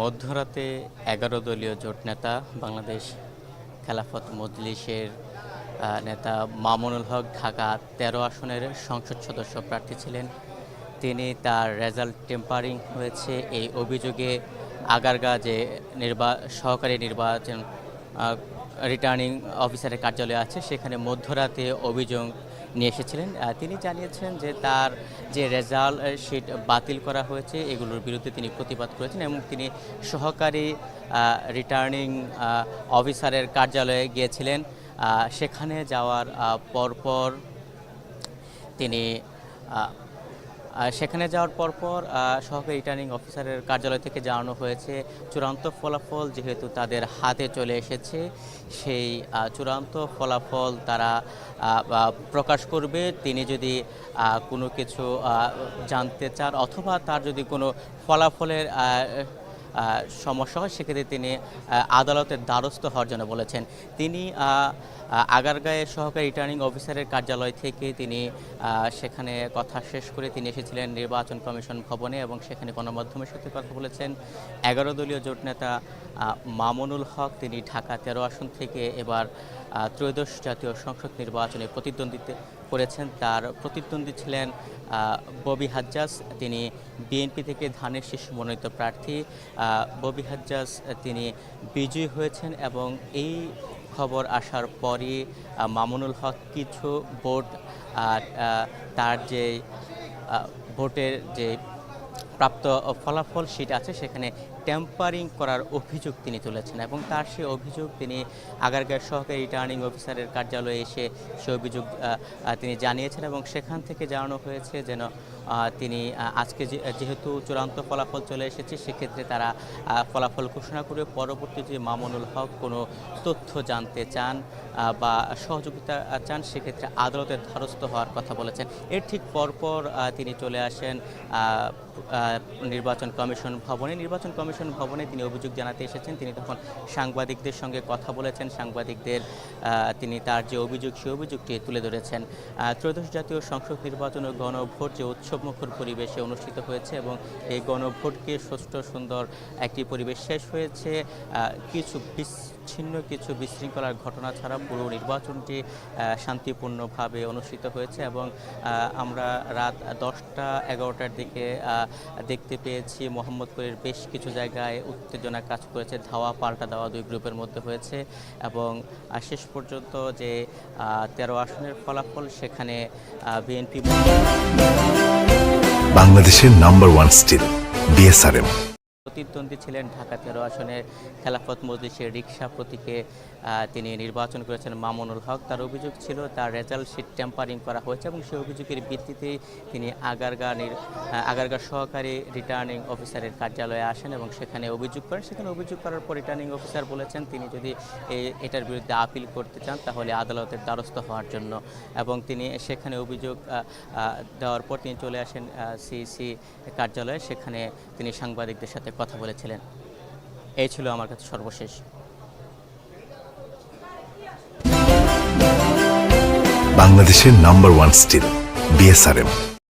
মধ্যরাতে এগারো দলীয় জোট নেতা, বাংলাদেশ খেলাফত মজলিসের নেতা মামুনুল হক ঢাকা তেরো আসনের সংসদ সদস্য প্রার্থী ছিলেন। তিনি তার রেজাল্ট টেম্পারিং হয়েছে। এই অভিযোগে আগারগা যে নির্বা, সহকারী নির্বাচন রিটার্নিং অফিসারের কার্যালয় আছে, সেখানে মধ্যরাতে অভিযোগ নিয়ে এসেছিলেন। তিনি জানিয়েছেন যে তার যে রেজাল্ট শিট বাতিল করা হয়েছে, এগুলোর বিরুদ্ধে তিনি প্রতিবাদ করেছেন এবং তিনি সহকারী রিটার্নিং অফিসারের কার্যালয়ে গিয়েছিলেন। সেখানে যাওয়ার পরপর তিনি সেখানে যাওয়ার পরপর সহকারী রিটার্নিং অফিসারের কার্যালয় থেকে জানানো হয়েছে, চূড়ান্ত ফলাফল যেহেতু তাদের হাতে চলে এসেছে, সেই চূড়ান্ত ফলাফল তারা প্রকাশ করবে। তিনি যদি কোনো কিছু জানতে চান অথবা তার যদি কোনো ফলাফলের সমস্যা হয়, সেক্ষেত্রে তিনি আদালতের দ্বারস্থ হওয়ার জন্য বলেছেন। তিনি আগারগাঁয়ের সহকারী রিটার্নিং অফিসারের কার্যালয় থেকে তিনি সেখানে কথা শেষ করে তিনি এসেছিলেন নির্বাচন কমিশন ভবনে এবং সেখানে গণমাধ্যমের সাথে কথা বলেছেন। এগারো দলীয় জোট নেতা মামুনুল হক, তিনি ঢাকা তেরো আসন থেকে এবার ত্রয়োদশ জাতীয় সংসদ নির্বাচনে প্রতিদ্বন্দ্বিতা করেছেন তার প্রতিদ্বন্দ্বী ছিলেন ববি হাজ্জাজ। তিনি বিএনপি থেকে ধানের শীর্ষ মনোনীত প্রার্থী। ববি হাজ্জাজ তিনি বিজয়ী হয়েছেন এবং এই খবর আসার পরই মামুনুল হক কিছু ভোট তার যে ভোটের যে প্রাপ্ত ফলাফল, সেটা আছে। সেখানে টেম্পারিং করার অভিযোগ তিনি তুলেছেন এবং তার সেই অভিযোগ তিনি আগারগাঁও সহকারী রিটার্নিং অফিসারের কার্যালয়ে এসে সে অভিযোগ তিনি জানিয়েছেন এবং সেখান থেকে জানানো হয়েছে যেন তিনি আজকে যেহেতু চূড়ান্ত ফলাফল চলে এসেছে, সেক্ষেত্রে তারা ফলাফল ঘোষণা করে পরবর্তী যে মামুনুল হক কোনো তথ্য জানতে চান বা সহযোগিতা চান, সেক্ষেত্রে আদালতের ধারস্থ হওয়ার কথা বলেছেন। এর ঠিক পরপর তিনি চলে আসেন নির্বাচন কমিশন ভবনে। নির্বাচন কমিশন ভবনে তিনি অভিযোগ জানাতে এসেছেন। তিনি তখন সাংবাদিকদের সঙ্গে কথা বলেছেন। সাংবাদিকদের তিনি তার যে অভিযোগ, সেই অভিযোগটি তুলে ধরেছেন। ত্রয়োদশ জাতীয় সংসদ নির্বাচন ও গণভোট যে উৎসবমুখর পরিবেশে অনুষ্ঠিত হয়েছে এবং এই গণভোটকে সুষ্ঠু, সুন্দর একটি পরিবেশ শেষ হয়েছে। কিছু বিচ্ছিন্ন, কিছু বিশৃঙ্খলার ঘটনা ছাড়া পুরো নির্বাচনটি শান্তিপূর্ণভাবে অনুষ্ঠিত হয়েছে এবং আমরা রাত দশটা এগারোটার দিকে দেখতে পেয়েছি মোহাম্মদপুরের বেশ কিছু জায়গায় উত্তেজনা কাজ করেছে, ধাওয়া পাল্টা দেওয়া দুই গ্রুপের মধ্যে হয়েছে এবং শেষ পর্যন্ত যে তেরো আসনের ফলাফল সেখানে বিএনপি বাংলাদেশের নাম্বার ওয়ান স্টিল বিএসআরএম প্রতিদ্বন্দ্বী ছিলেন ঢাকা তেরো আসনের খেলাফত মজলিসের রিক্সা প্রতীকে তিনি নির্বাচন করেছেন মামুনুল হক। তার অভিযোগ ছিল তার রেজাল্ট শিট টেম্পারিং করা হয়েছে এবং সেই অভিযোগের ভিত্তিতেই তিনি আগারগা আগারগা সহকারী রিটার্নিং অফিসারের কার্যালয়ে আসেন এবং সেখানে অভিযোগ করেন। সেখানে অভিযোগ করার পর রিটার্নিং অফিসার বলেছেন, তিনি যদি এটার বিরুদ্ধে আপিল করতে চান, তাহলে আদালতের দ্বারস্থ হওয়ার জন্য। এবং তিনি সেখানে অভিযোগ দেওয়ার পর তিনি চলে আসেন সিইসি কার্যালয়ে। সেখানে তিনি সাংবাদিকদের সাথে কথা বলেছিলেন। এই ছিল আমার কাছে সর্বশেষ। বাংলাদেশের নাম্বার ওয়ান স্টিল বিএসআরএম।